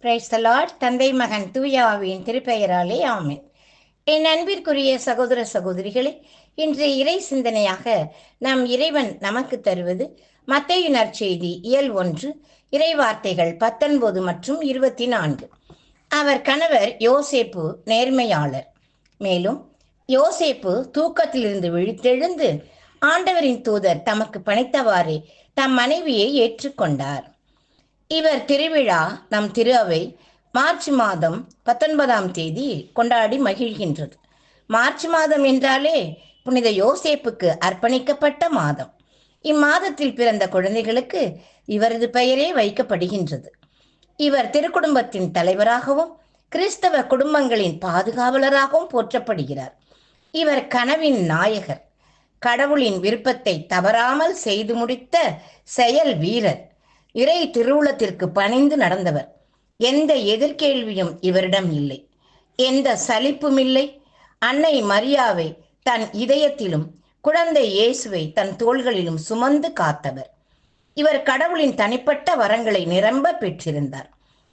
Price தந்தை மகன் தூயாவின் திருப்பெயராலே ஆமேன். என் அன்பிற்குரிய சகோதர சகோதரிகளே இன்று இறை சிந்தனையாக நம் இறைவன் நமக்கு தருவது மத்தேயு நற்செய்தி இயல் ஒன்று இறை வார்த்தைகள் பத்தொன்பது மற்றும் இருபத்தி நான்கு. அவர் கணவர் யோசேப்பு நேர்மையாளர். மேலும் யோசேப்பு தூக்கத்திலிருந்து விழித்தெழுந்து ஆண்டவரின் தூதர் தமக்கு பணித்தவாறே தம் மனைவியை ஏற்றுக்கொண்டார். இவர் திருவிழா நம் திரு அவை மார்ச் மாதம் பத்தொன்பதாம் தேதி கொண்டாடி மகிழ்கின்றது. மார்ச் மாதம் என்றாலே புனித யோசேப்புக்கு அர்ப்பணிக்கப்பட்ட மாதம். இம்மாதத்தில் பிறந்த குழந்தைகளுக்கு இவரது பெயரே வைக்கப்படுகின்றது. இவர் திருக்குடும்பத்தின் தலைவராகவும் கிறிஸ்தவ குடும்பங்களின் பாதுகாவலராகவும் போற்றப்படுகிறார். இவர் கனவின் நாயகர். கடவுளின் விருப்பத்தை தவறாமல் செய்து முடித்த செயல் வீரர். இறை திருவுளத்திற்கு பணிந்து நடந்தவர். எந்த எதிர்கேள்வியும் இவரிடம் இல்லை. எந்த சலிப்பும் இல்லை அன்னை மரியாவை தன் இதயத்திலும் குழந்தை இயேசுவை தன் தோள்களிலும் சுமந்து காத்தவர். இவர் கடவுளின் தனிப்பட்ட வரங்களை நிரம்ப பெற்றிருந்தார்.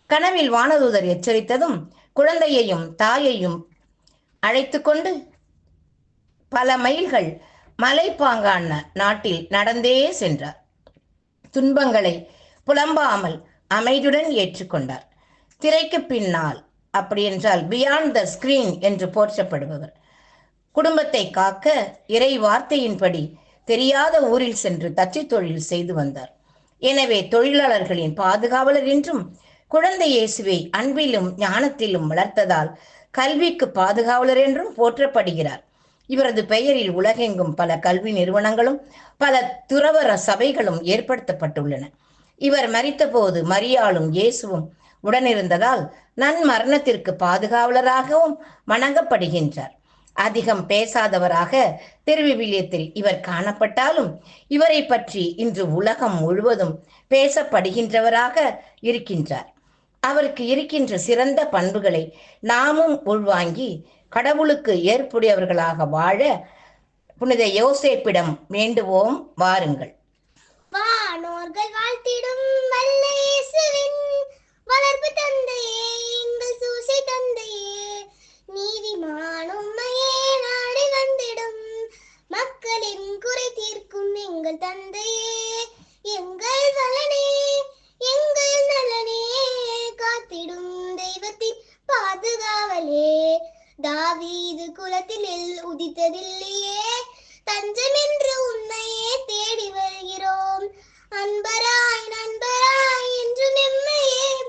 கனவில் வானதூதர் எச்சரித்ததும் குழந்தையையும் தாயையும் அழைத்து கொண்டு பல மைல்கள் மலைப்பாங்கான நாட்டில் நடந்தே சென்றார். துன்பங்களை புலம்பாமல் அமைதியுடன் ஏற்றுக்கொண்டார். திரைக்கு பின்னால் அப்படி என்றால் பியாண்ட் த ஸ்கிரீன் என்று போற்றப்படுபவர். குடும்பத்தை காக்க இறை வார்த்தையின்படி தெரியாத ஊரில் சென்று தச்சு தொழில் செய்து வந்தார். எனவே தொழிலாளர்களின் பாதுகாவலர் என்றும் குழந்தை இயேசுவை அன்பிலும் ஞானத்திலும் வளர்த்ததால் கல்விக்கு பாதுகாவலர் என்றும் போற்றப்படுகிறார். இவரது பெயரில் உலகெங்கும் பல கல்வி நிறுவனங்களும் பல துறவர சபைகளும் ஏற்படுத்தப்பட்டுள்ளன. இவர் மறித்தபோது மரியாளும் இயேசுவும் உடனிருந்ததால் நன் மரணத்திற்கு பாதுகாவலராகவும் வணங்கப்படுகின்றார். அதிகம் பேசாதவராக திருவிவிலியத்தில் இவர் காணப்பட்டாலும் இவரை பற்றி இன்று உலகம் முழுவதும் பேசப்படுகின்றவராக இருக்கின்றார். அவருக்கு இருக்கின்ற சிறந்த பண்புகளை நாமும் உள்வாங்கி கடவுளுக்கு ஏற்புடையவர்களாக வாழ புனித யோசேப்பிடம் வேண்டுவோம். வாருங்கள். வானோர்கள் வாழ்த்திடும் வல்ல இயேசுவின் வளர்ப்பு தந்தையே எங்கள் சூசை தந்தையே. நீதிமான் உம்மையே நாடி வந்திடும். மக்களின் குறை தீர்க்கும் எங்கள் தந்தையே. எங்கள் வளனே எங்கள் நலனே. காத்திடும் தெய்வத்தின் பாதுகாவலே. தாவீது குலத்தில் உதித்ததில்லையே. தஞ்சமின் அன்பராய் நண்பராய் என்று நெம்மையே.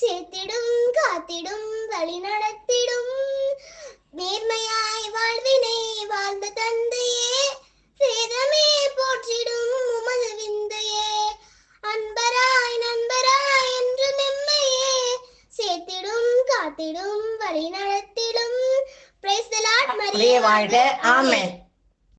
சேர்த்திடும் காத்திடும் வழி நடத்திடும். நேர்மையாய் வாழ்வினை வாழ்ந்த தந்தையே வேதமே போற்றிடும் உமது விந்தையே. அன்பராய் நண்பராய் என்று நெம்மையே. சேர்த்திடும் காத்திடும் வழி நடத்திடும். வாழ்க. ஆமென்.